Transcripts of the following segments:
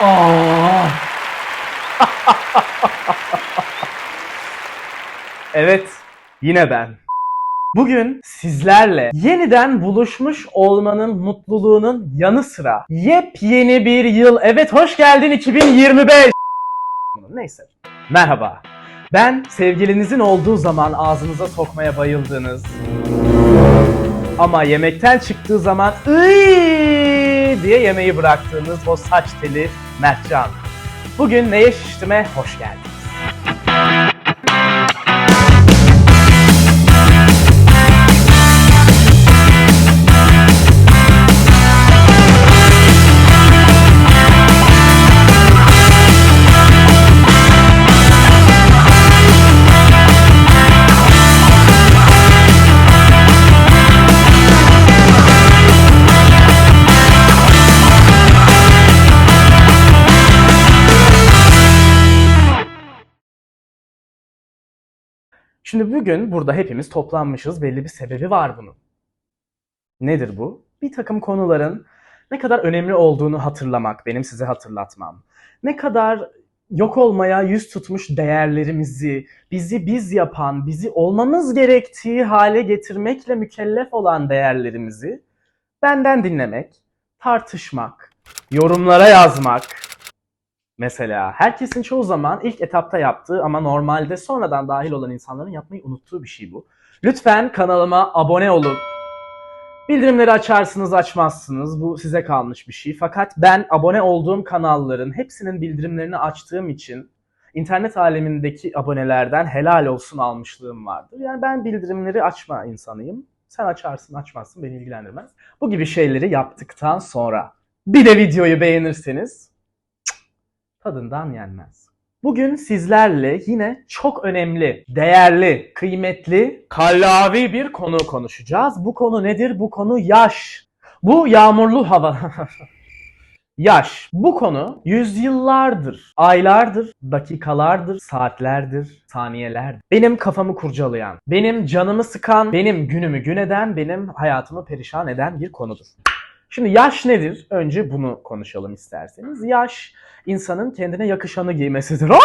Evet, yine ben. Bugün sizlerle yeniden buluşmuş olmanın mutluluğunun yanı sıra yepyeni bir yıl. Evet hoş geldin 2025. Neyse. Merhaba. Ben sevgilinizin olduğu zaman ağzınıza sokmaya bayıldığınız ama yemekten çıktığı zaman "Iy!" diye yemeği bıraktığınız o saç teli Mertcan. Bugün neye şiştime hoş geldiniz. Şimdi bugün burada hepimiz toplanmışız. Belli bir sebebi var bunun. Nedir bu? Bir takım konuların ne kadar önemli olduğunu hatırlamak, benim size hatırlatmam. Ne kadar yok olmaya yüz tutmuş değerlerimizi, bizi biz yapan, bizi olmamız gerektiği hale getirmekle mükellef olan değerlerimizi benden dinlemek, tartışmak, yorumlara yazmak, Mesela herkesin çoğu zaman ilk etapta yaptığı ama normalde sonradan dahil olan insanların yapmayı unuttuğu bir şey bu. Lütfen kanalıma abone olup bildirimleri açarsınız açmazsınız bu size kalmış bir şey. Fakat ben abone olduğum kanalların hepsinin bildirimlerini açtığım için internet alemindeki abonelerden helal olsun almışlığım vardır. Yani ben bildirimleri açma insanıyım. Sen açarsın açmazsın beni ilgilendirmez. Bu gibi şeyleri yaptıktan sonra bir de videoyu beğenirseniz tadından yenmez. Bugün sizlerle yine çok önemli, değerli, kıymetli, kallavi bir konu konuşacağız. Bu konu nedir? Bu konu yaş. Bu yağmurlu hava. yaş. Bu konu yüzyıllardır, aylardır, dakikalardır, saatlerdir, saniyelerdir. Benim kafamı kurcalayan, benim canımı sıkan, benim günümü gün eden, benim hayatımı perişan eden bir konudur. Şimdi yaş nedir? Önce bunu konuşalım isterseniz. Yaş insanın kendine yakışanı giymesidir.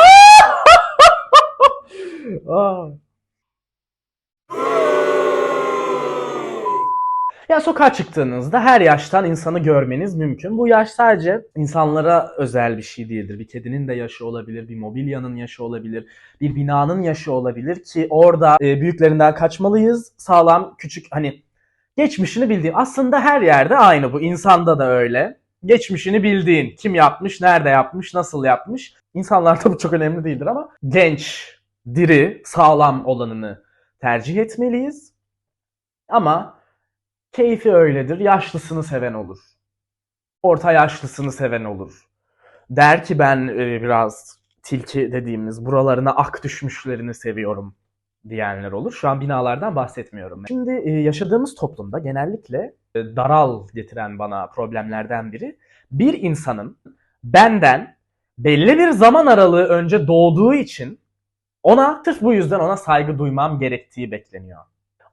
Ya sokağa çıktığınızda her yaştan insanı görmeniz mümkün. Bu yaş sadece insanlara özel bir şey değildir. Bir kedinin de yaşı olabilir, bir mobilyanın yaşı olabilir, bir binanın yaşı olabilir ki orada e, büyüklerinden kaçmalıyız. Sağlam, küçük hani geçmişini bildiğin. Aslında her yerde aynı bu. İnsanda da öyle. Geçmişini bildiğin. Kim yapmış, nerede yapmış, nasıl yapmış. İnsanlarda bu çok önemli değildir ama genç, diri, sağlam olanını tercih etmeliyiz. Ama keyfi öyledir. Yaşlısını seven olur. Orta yaşlısını seven olur. Der ki ben e, biraz tilki dediğimiz buralarına ak düşmüşlerini seviyorum diyenler olur. Şu an binalardan bahsetmiyorum. Şimdi e, yaşadığımız toplumda genellikle e, daral getiren bana problemlerden biri bir insanın benden belli bir zaman aralığı önce doğduğu için ona sırf bu yüzden ona saygı duymam gerektiği bekleniyor.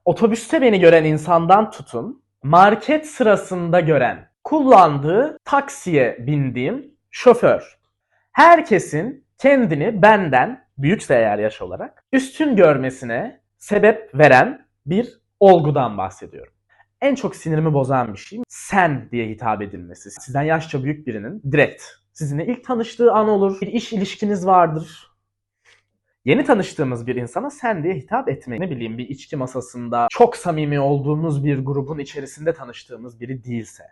Otobüste beni gören insandan tutun, market sırasında gören, kullandığı taksiye bindiğim şoför. Herkesin kendini benden büyükse eğer yaş olarak üstün görmesine sebep veren bir olgudan bahsediyorum. En çok sinirimi bozan bir şey sen diye hitap edilmesi. Sizden yaşça büyük birinin direkt sizinle ilk tanıştığı an olur. Bir iş ilişkiniz vardır. Yeni tanıştığımız bir insana sen diye hitap etmeyin. Ne bileyim bir içki masasında çok samimi olduğumuz bir grubun içerisinde tanıştığımız biri değilse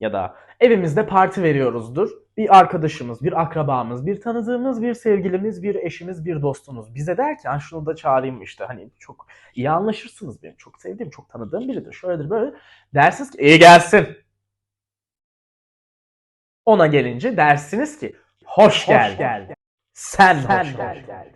ya da evimizde parti veriyoruzdur. Bir arkadaşımız, bir akrabamız, bir tanıdığımız, bir sevgilimiz, bir eşimiz, bir dostumuz bize der ki "Ha, şunu da çağırayım işte hani çok iyi anlaşırsınız benim çok sevdiğim, çok tanıdığım biridir. Şöyledir böyle. Dersiniz ki iyi gelsin. Ona gelince dersiniz ki hoş geldin. Sen, hoş, geldin.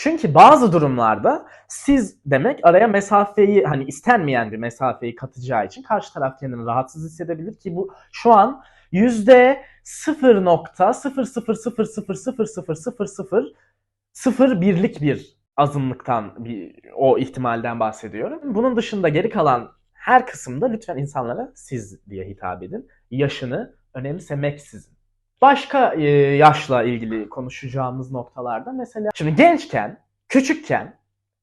Çünkü bazı durumlarda siz demek araya mesafeyi hani istenmeyen bir mesafeyi katacağı için karşı taraf kendini rahatsız hissedebilir ki bu şu an yüzde 0.000000000 birlik bir azınlıktan bir o ihtimalden bahsediyorum. Bunun dışında geri kalan her kısımda lütfen insanlara siz diye hitap edin. Yaşını önemsemeksizin. Başka e, yaşla ilgili konuşacağımız noktalarda mesela şimdi gençken, küçükken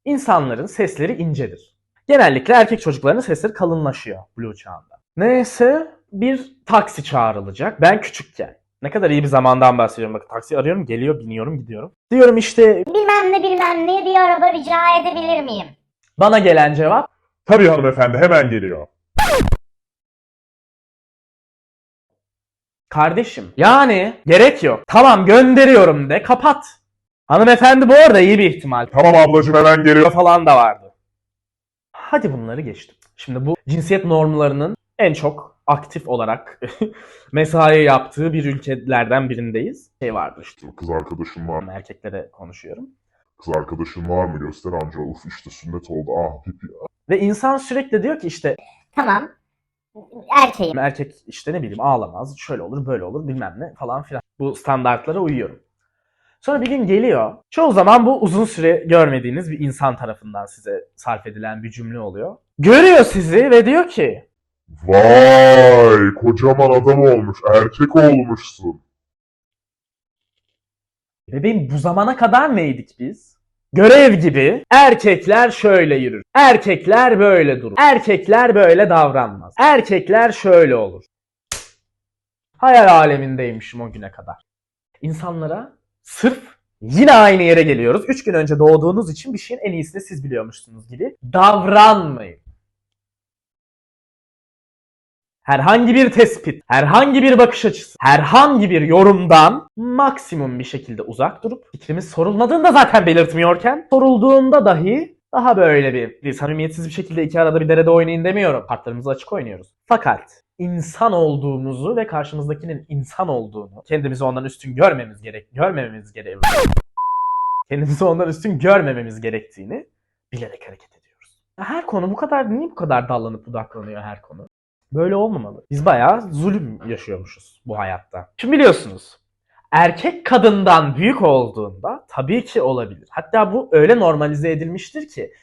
insanların sesleri incedir. Genellikle erkek çocukların sesleri kalınlaşıyor Blue çağında. Neyse bir taksi çağrılacak. Ben küçükken. Ne kadar iyi bir zamandan bahsediyorum. Bakın taksi arıyorum, geliyor, biniyorum, gidiyorum. Diyorum işte Bilmem ne bilmem ne bir araba rica edebilir miyim? bana gelen cevap Tabii hanımefendi hemen geliyor. Kardeşim yani gerek yok. Tamam gönderiyorum de kapat. Hanımefendi bu arada iyi bir ihtimal. Tamam ablacığım hemen geliyor. falan da vardı. Hadi bunları geçtim. Şimdi bu cinsiyet normlarının en çok aktif olarak mesai yaptığı bir ülkelerden birindeyiz. Şey vardır işte Kız arkadaşın var erkeklere konuşuyorum. Kız arkadaşın var mı? Göster amca. Uf işte sünnet oldu. Ah pipi. Ve insan sürekli diyor ki işte Tamam. Erkeğim. erkek işte ne bileyim ağlamaz, şöyle olur, böyle olur bilmem ne falan filan. Bu standartlara uyuyorum. Sonra bir gün geliyor. Çoğu zaman bu uzun süre görmediğiniz bir insan tarafından size sarf edilen bir cümle oluyor. Görüyor sizi ve diyor ki Vay kocaman adam olmuş. Erkek olmuşsun. Bebeğim bu zamana kadar neydik biz? Görev gibi erkekler şöyle yürür. Erkekler böyle durur. Erkekler böyle davranmaz. Erkekler şöyle olur. Hayal alemindeymişim o güne kadar. İnsanlara sırf yine aynı yere geliyoruz. Üç gün önce doğduğunuz için bir şeyin en iyisini siz biliyormuşsunuz gibi davranmayın. Herhangi bir tespit, herhangi bir bakış açısı, herhangi bir yorumdan maksimum bir şekilde uzak durup fikrimiz sorulmadığında zaten belirtmiyorken sorulduğunda dahi daha böyle bir, bir samimiyetsiz bir şekilde iki arada bir derede oynayın demiyorum. Kartlarımızı açık oynuyoruz. Fakat insan olduğumuzu ve karşımızdakinin insan olduğunu kendimizi ondan üstün görmemiz gerek görmememiz gerek kendimizi ondan üstün görmememiz gerektiğini bilerek hareket ediyoruz. Her konu bu kadar niye bu kadar dallanıp budaklanıyor her konu? Böyle olmamalı. Biz bayağı zulüm yaşıyormuşuz bu hayatta. Şimdi biliyorsunuz erkek kadından büyük olduğunda tabii ki olabilir. Hatta bu öyle normalize edilmiştir ki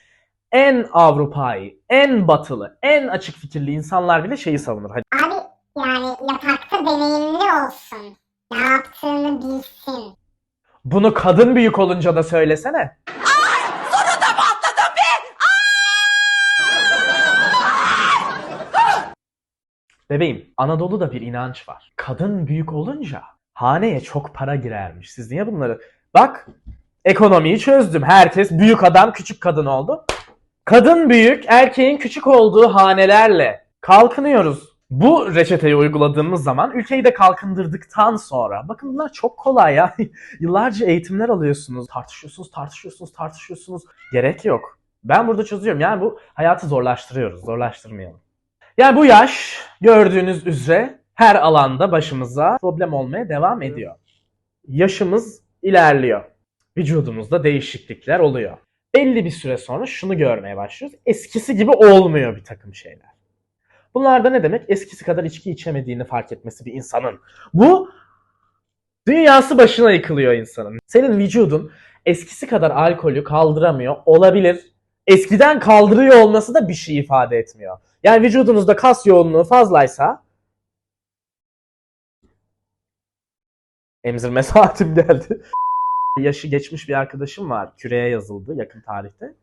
en Avrupa'yı, en batılı, en açık fikirli insanlar bile şeyi savunur. Hadi Abi yani yatakta deneyimli olsun. Ne yaptığını bilsin. bunu kadın büyük olunca da söylesene. Bebeğim, Anadolu'da bir inanç var. Kadın büyük olunca haneye çok para girermiş. Siz niye bunları... Bak, ekonomiyi çözdüm. Herkes büyük adam, küçük kadın oldu. Kadın büyük, erkeğin küçük olduğu hanelerle kalkınıyoruz. Bu reçeteyi uyguladığımız zaman ülkeyi de kalkındırdıktan sonra bakın bunlar çok kolay ya. Yıllarca eğitimler alıyorsunuz. Tartışıyorsunuz, tartışıyorsunuz, tartışıyorsunuz. Gerek yok. Ben burada çözüyorum. Yani bu hayatı zorlaştırıyoruz. Zorlaştırmayalım. Yani bu yaş gördüğünüz üzere her alanda başımıza problem olmaya devam ediyor. Yaşımız ilerliyor. Vücudumuzda değişiklikler oluyor. Belli bir süre sonra şunu görmeye başlıyoruz. Eskisi gibi olmuyor bir takım şeyler. Bunlar da ne demek? Eskisi kadar içki içemediğini fark etmesi bir insanın. Bu dünyası başına yıkılıyor insanın. Senin vücudun eskisi kadar alkolü kaldıramıyor olabilir. Eskiden kaldırıyor olması da bir şey ifade etmiyor. Yani vücudunuzda kas yoğunluğu fazlaysa emzirme saatim geldi. Yaşı geçmiş bir arkadaşım var. Küreğe yazıldı yakın tarihte.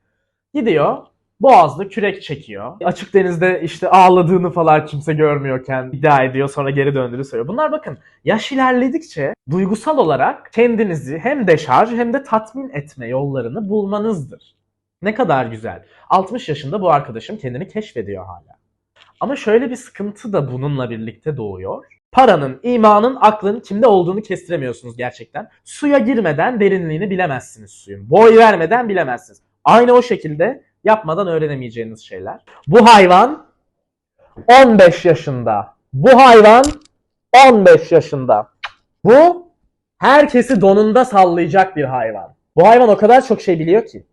Gidiyor Boğaz'da kürek çekiyor. Açık denizde işte ağladığını falan kimse görmüyorken iddia ediyor sonra geri döndüğünü söylüyor. Bunlar bakın yaş ilerledikçe duygusal olarak kendinizi hem deşarj hem de tatmin etme yollarını bulmanızdır. Ne kadar güzel. 60 yaşında bu arkadaşım kendini keşfediyor hala. Ama şöyle bir sıkıntı da bununla birlikte doğuyor. Paranın, imanın, aklın kimde olduğunu kestiremiyorsunuz gerçekten. Suya girmeden derinliğini bilemezsiniz suyun. Boy vermeden bilemezsiniz. Aynı o şekilde yapmadan öğrenemeyeceğiniz şeyler. Bu hayvan 15 yaşında. Bu hayvan 15 yaşında. Bu herkesi donunda sallayacak bir hayvan. Bu hayvan o kadar çok şey biliyor ki.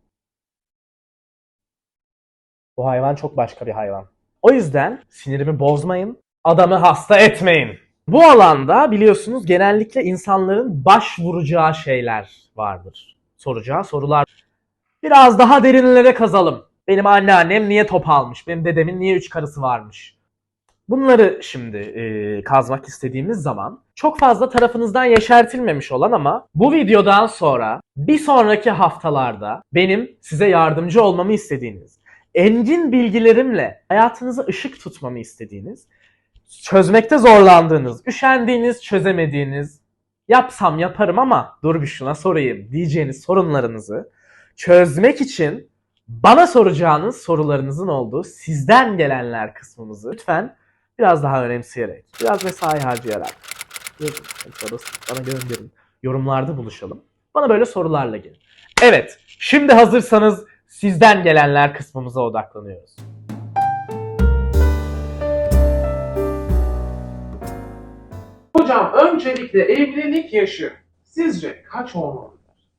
Bu hayvan çok başka bir hayvan. O yüzden sinirimi bozmayın, adamı hasta etmeyin. Bu alanda biliyorsunuz genellikle insanların başvuracağı şeyler vardır. Soracağı sorular. Biraz daha derinlere kazalım. Benim anneannem niye top almış? Benim dedemin niye üç karısı varmış? Bunları şimdi e, kazmak istediğimiz zaman çok fazla tarafınızdan yeşertilmemiş olan ama bu videodan sonra bir sonraki haftalarda benim size yardımcı olmamı istediğiniz, engin bilgilerimle hayatınıza ışık tutmamı istediğiniz, çözmekte zorlandığınız, üşendiğiniz, çözemediğiniz, yapsam yaparım ama dur bir şuna sorayım diyeceğiniz sorunlarınızı çözmek için bana soracağınız sorularınızın olduğu sizden gelenler kısmımızı lütfen biraz daha önemseyerek, biraz mesai harcayarak bana gönderin. Yorumlarda buluşalım. Bana böyle sorularla gelin. Evet, şimdi hazırsanız sizden gelenler kısmımıza odaklanıyoruz. Hocam öncelikle evlilik yaşı sizce kaç olmalıdır?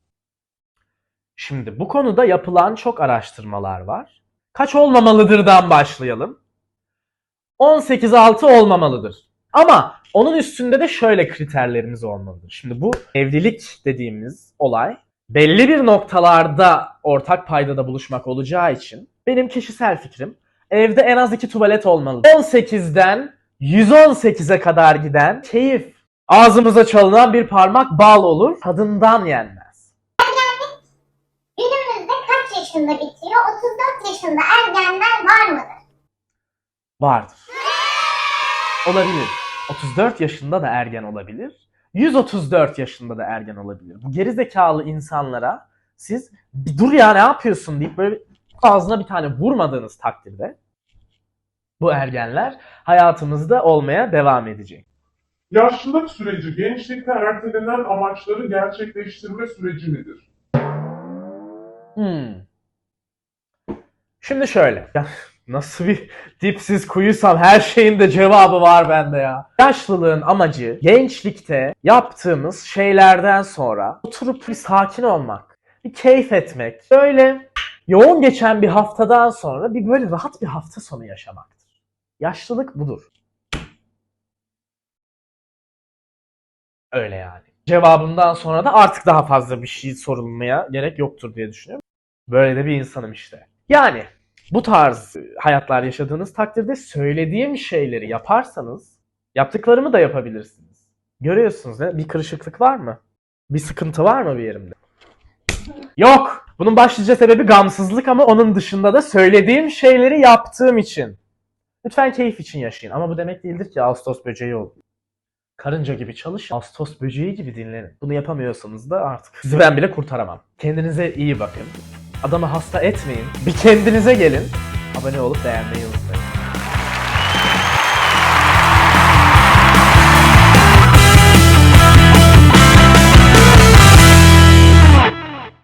Şimdi bu konuda yapılan çok araştırmalar var. Kaç olmamalıdırdan başlayalım. 18 altı olmamalıdır. Ama onun üstünde de şöyle kriterlerimiz olmalıdır. Şimdi bu evlilik dediğimiz olay belli bir noktalarda ortak paydada buluşmak olacağı için benim kişisel fikrim evde en az iki tuvalet olmalı. 18'den 118'e kadar giden keyif ağzımıza çalınan bir parmak bal olur tadından yenmez. Günümüzde kaç yaşında bitiyor? 34 yaşında ergenler var mıdır? Vardır. Olabilir. 34 yaşında da ergen olabilir. 134 yaşında da ergen olabilir. Bu gerizekalı insanlara siz bir dur ya ne yapıyorsun deyip böyle ağzına bir tane vurmadığınız takdirde bu ergenler hayatımızda olmaya devam edecek. Yaşlılık süreci gençlikte ertelenen amaçları gerçekleştirme süreci midir? Hmm. Şimdi şöyle. Nasıl bir dipsiz kuyuysam her şeyin de cevabı var bende ya. Yaşlılığın amacı gençlikte yaptığımız şeylerden sonra oturup bir sakin olmak, bir keyif etmek, böyle yoğun geçen bir haftadan sonra bir böyle rahat bir hafta sonu yaşamaktır. Yaşlılık budur. Öyle yani. Cevabımdan sonra da artık daha fazla bir şey sorulmaya gerek yoktur diye düşünüyorum. Böyle de bir insanım işte. Yani bu tarz hayatlar yaşadığınız takdirde söylediğim şeyleri yaparsanız yaptıklarımı da yapabilirsiniz. Görüyorsunuz ne? Bir kırışıklık var mı? Bir sıkıntı var mı bir yerimde? Yok. Bunun başlıca sebebi gamsızlık ama onun dışında da söylediğim şeyleri yaptığım için. Lütfen keyif için yaşayın ama bu demek değildir ki Ağustos böceği olun. Karınca gibi çalışın, Ağustos böceği gibi dinlenin. Bunu yapamıyorsanız da artık sizi ben bile kurtaramam. Kendinize iyi bakın. Adamı hasta etmeyin. Bir kendinize gelin. Abone olup beğenmeyi unutmayın.